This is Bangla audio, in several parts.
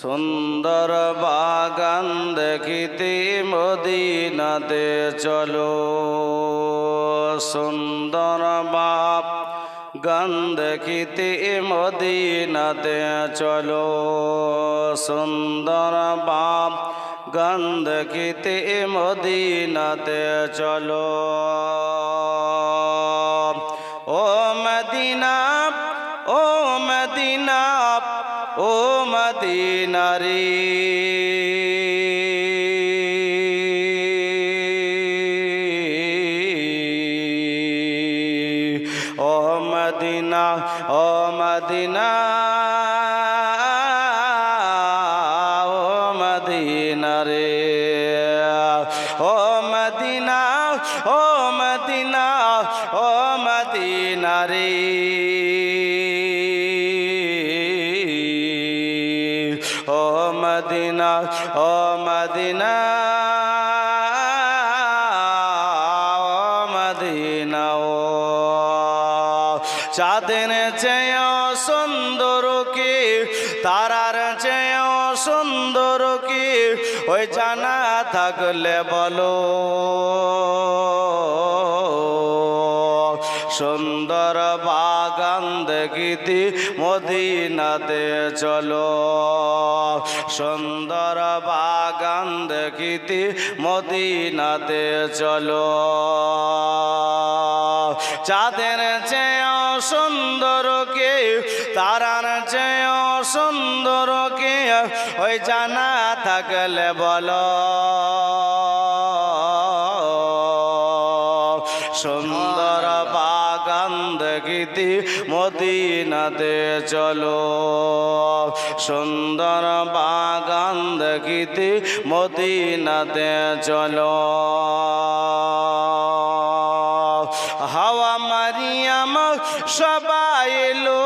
সুন্দর বাগান দেখিতে মদিনাতে চলো। সুন্দর বাপ গান দেখিতে মদিনাতে চলো। সুন্দর বাপ গান দেখিতে মদিনাতে চলো। মদিনারি ও মদিনা ও মদিনা ও মদিনা ও মদিনা ও মদিনা ও মদিনা রে। মদিনা, ও মদিনা ও মদিনা চাঁদের চেয় সুন্দর কি, তারার চেয় সুন্দর কি, ওই জানা থাকলে বলো। সুন্দর বাগান দেখিতি মদিনাতে চলো। সুন্দর বাগান দেখিতি মদিনাতে চলো। চাঁদের চেয় সুন্দর কে, তারার চেয় সুন্দর কে, ওই জানা থাকলে বলো। সুন্দর বাগান দেখিতে মদিনাতে চলো। সুন্দর বাগান দেখিতে মদিনাতে চলো। হাওয়া মারিয়াম সবাই এলো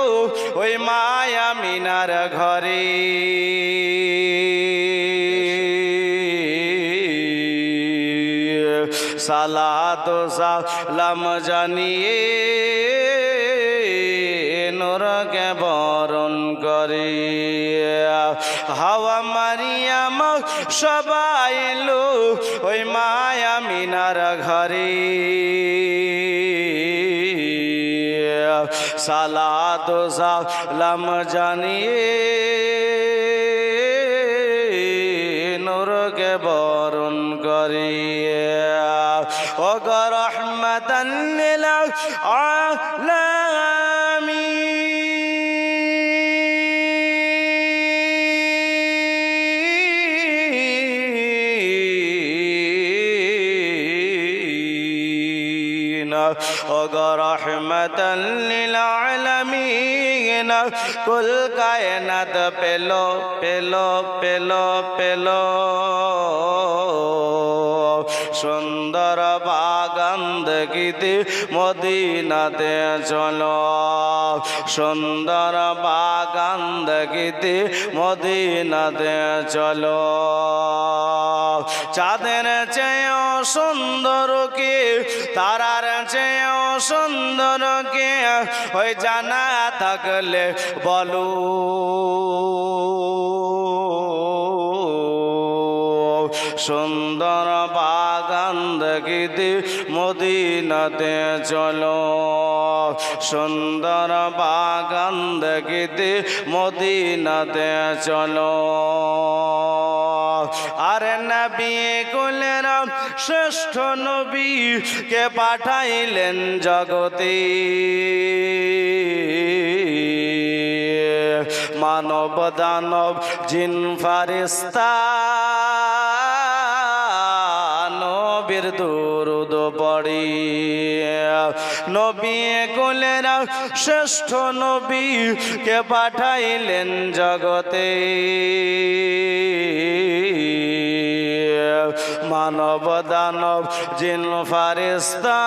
ওই মায়া মিনার ঘরে। সালাত সালাম জানিয়ে নোরকে বরণ করে হাওয়া মারিয়াম সবাই এলো ওই মায়া মিনার ঘরে। সালাত সালাম জানিয়ে নূরকে বরণ করিয়ে। وقى رحمة للعالمين وقى رحمة للعالمين আলামিন কুল কায়নাত পেল পেল পেল পেল। সুন্দর বাগান দেখিতে মদিনাতে চলো। সুন্দর বাগান দেখিতে মদিনাতে চলো। চাঁদের চেয় সুন্দর কে? তারার চেয় সুন্দর কে? ওই জানা থাকলে বলো। সুন্দর বাগান দেখিতে মদিনাতে চলো। সুন্দর বাগান দেখিতে মদিনাতে চলো। আরে নবী কুলের শ্রেষ্ঠ নবী কে পাঠাইলেন জগতে? মানব দানব, জিন, ফারিস্তা, নবীর দুরুদ পড়ি। নবী কোলের শ্রেষ্ঠ নবী কে পাঠাইলেন জগতে? মানব দানব জিন ফারিস্তা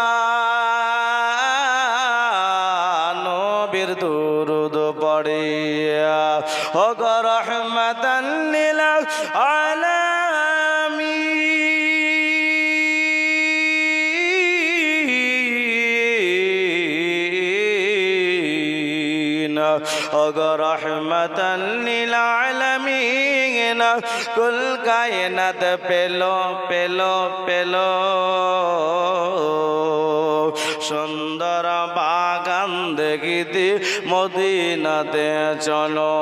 নবীর দুরুদ পড়িয়া ও গো রহমতান কুল কায়নাত পেল পেল পেল। সুন্দর বাগান দেখিতে মদিনাতে চলো।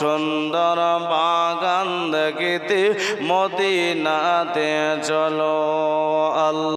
সুন্দর বাগান দেখিতে মদিনাতে চলো। আল্লাহ